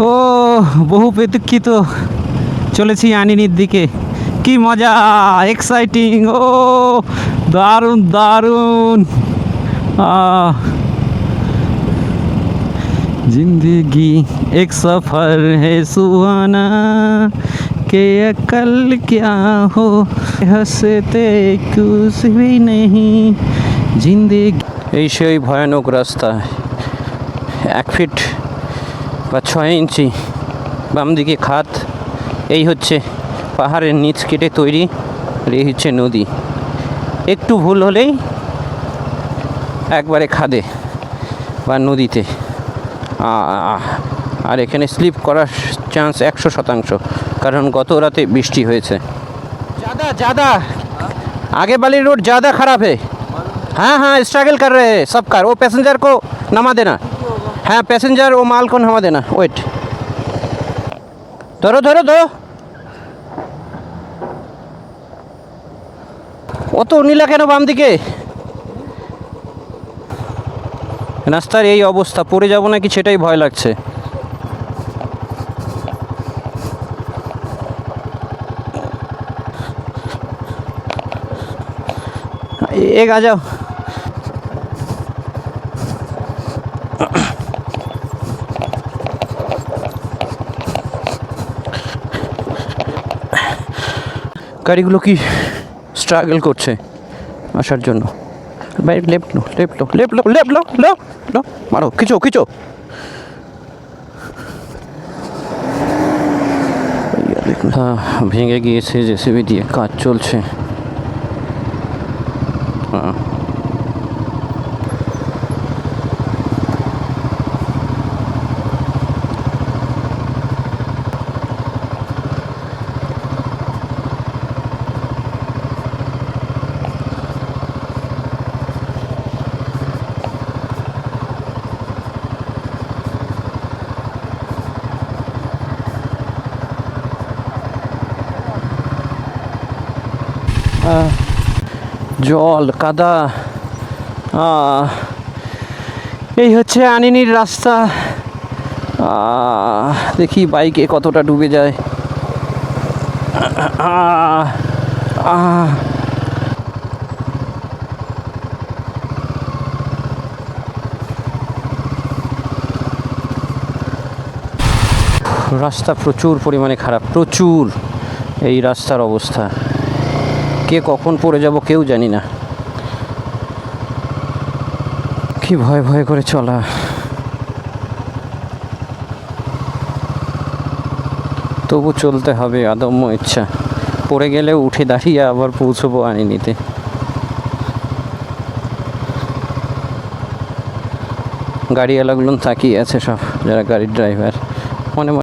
ও বহু প্রতীক্ষিত চলেছি আনিনির দিকে কি মজা এক্সাইটিং ও দারুণ দারুণ আহ जिंदगी एक सफर है सुहाना के अकल क्या हो हंसते कुछ भी नहीं जिंदगी এই সেই ভয়ানক রাস্তা এক ফিট বা ছয় ইঞ্চি বাম দিকে খাত এই হচ্ছে পাহাড়ের নিচ কেটে তৈরি আর এই হচ্ছে নদী একটু ভুল হলেই একবারে খাদে বা নদীতে আহ, আর এখানে স্লিপ করার চান্স একশো শতাংশ কারণ গত রাতে বৃষ্টি হয়েছে ज़्यादा ज़्यादा आगे वाली रोड ज़्यादा खराब है हाँ हाँ स्ट्रगल कर रहे हैं सब कार वो पैसेंजर को नमा देना हाँ पैसेंजर वो माल को नमा देना वेट धरो धरो धरो অত নীলা কেন বাম দিকে রাস্তার এই অবস্থা পড়ে যাব নাকি সেটাই ভয় লাগছে एक आ जाओ গাড়িগুলো কি স্ট্রাগল করছে আসার জন্য? ভাই লেফট লো লেফট লো লেফট লো লেফট লো লো লো, মারো, খিচো খিচো। হ্যাঁ ভেঙে গিয়েছে জেসিবি দিয়ে, কাজ চলছে। জল, কাদা এই হচ্ছে আনিনির রাস্তা। দেখি বাইকে কতটা ডুবে যায়। রাস্তা প্রচুর পরিমাণে খারাপ, প্রচুর। এই রাস্তার অবস্থা। কে কখন পড়ে যাব কেউ জানি না। কি ভয় ভয় করে চলা। তবু চলতে হবে আদম্য ইচ্ছা। পড়ে গেলেও উঠে দাঁড়িয়ে আবার পৌঁছবো আনিনিতে। গাড়িওয়ালাগুলো তাকিয়ে আছে সব, যারা গাড়ির ড্রাইভার মনে